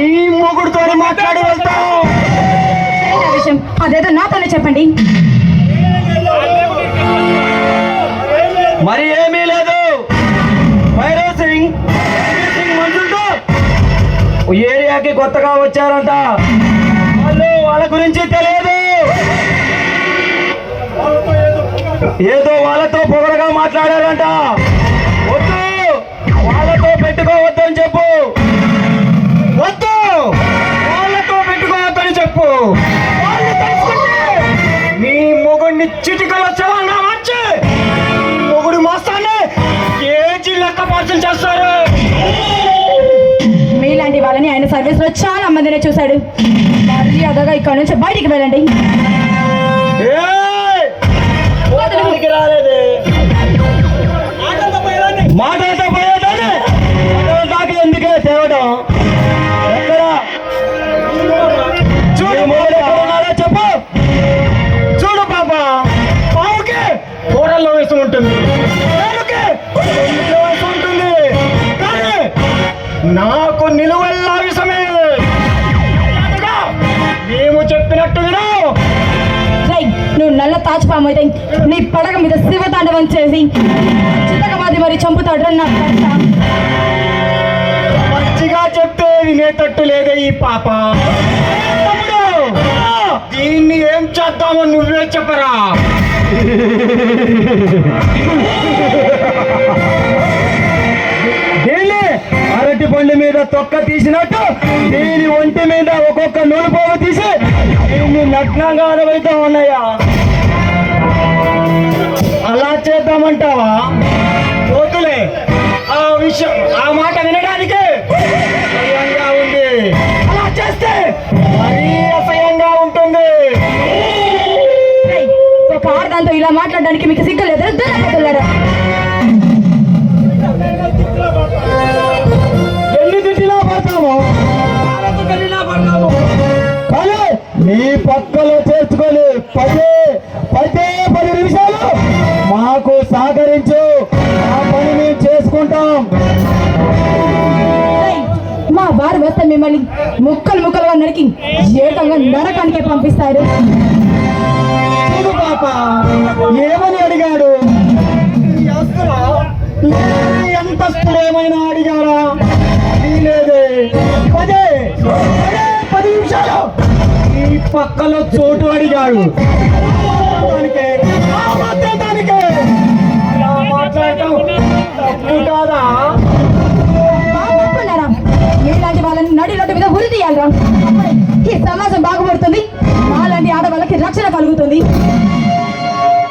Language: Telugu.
ఈ మొగుడుతో మాట్లాడి విషయం అదేదో నాతోనే చెప్పండి. మరి ఏమీ లేదు. భైరవ్ సింగ్ మనుషులతో ఏరియాకి కొత్తగా వచ్చారంట. వాళ్ళు వాళ్ళ గురించి తెలియదు. ఏదో వాళ్ళతో పొగరగా మాట్లాడారంట. చిటికల శవంగా వచ్చి మొగుడు మోస్తానే కేజీ లెక్క పార్సల్ చేస్తారు. మీలాంటి వాళ్ళని ఆయన సర్వీస్లో చాలా మందిని చూశాడు. మర్యాదగా ఇక్కడ నుంచి బయటికి వెళ్ళండి! నువ్వు నల్ల తాచుపాము అయితే నీ పడగ మీద శివతాండవం చేసి చితకబాది మరి చంపుతాడు. మంచిగా చెప్తే వినేటట్టు లేదే ఈ పాప. దీన్ని ఏం చేద్దామో నువ్వే చెప్పరా. దీన్ని అరటి పండు మీద తొక్క తీసినట్టు దీని ఒంటి మీద ఒక్కొక్క నూనెపోవ తీసి దీన్ని నగ్నంగా ఆడబోతా ఉన్నాయా? చేద్దామంటావా వద్దులే ఆ విషయం ఆ మాట వినడానికి అసహ్యంగా ఉంది. అలా చేస్తే మరీ అసహ్యంగా ఉంటుంది. ఒక ఆడదాంతో ఇలా మాట్లాడడానికి మీకు సిగ్గులేదు? దొరకదులారా ఎన్ని తిట్టినా పడతాము. కానీ మీ పక్కలో చేర్చుకొని పదే మా వారు వస్తే మిమ్మల్ని ముక్కలు ముక్కలుగా నరికి ఏకంగా నరకానికి పంపిస్తారు. పాప ఏమని అడిగాడు? అంతస్తులు ఏమైనా అడిగారా? అది లేదే పదే పదే పది నిమిషాలు. ఈ పక్కలో చోటు అడిగాడు. దానికే, ఈ సమాజం బాగుపడుతుంది. వాళ్ళని ఆడవాళ్ళకి రక్షణ కలుగుతుంది.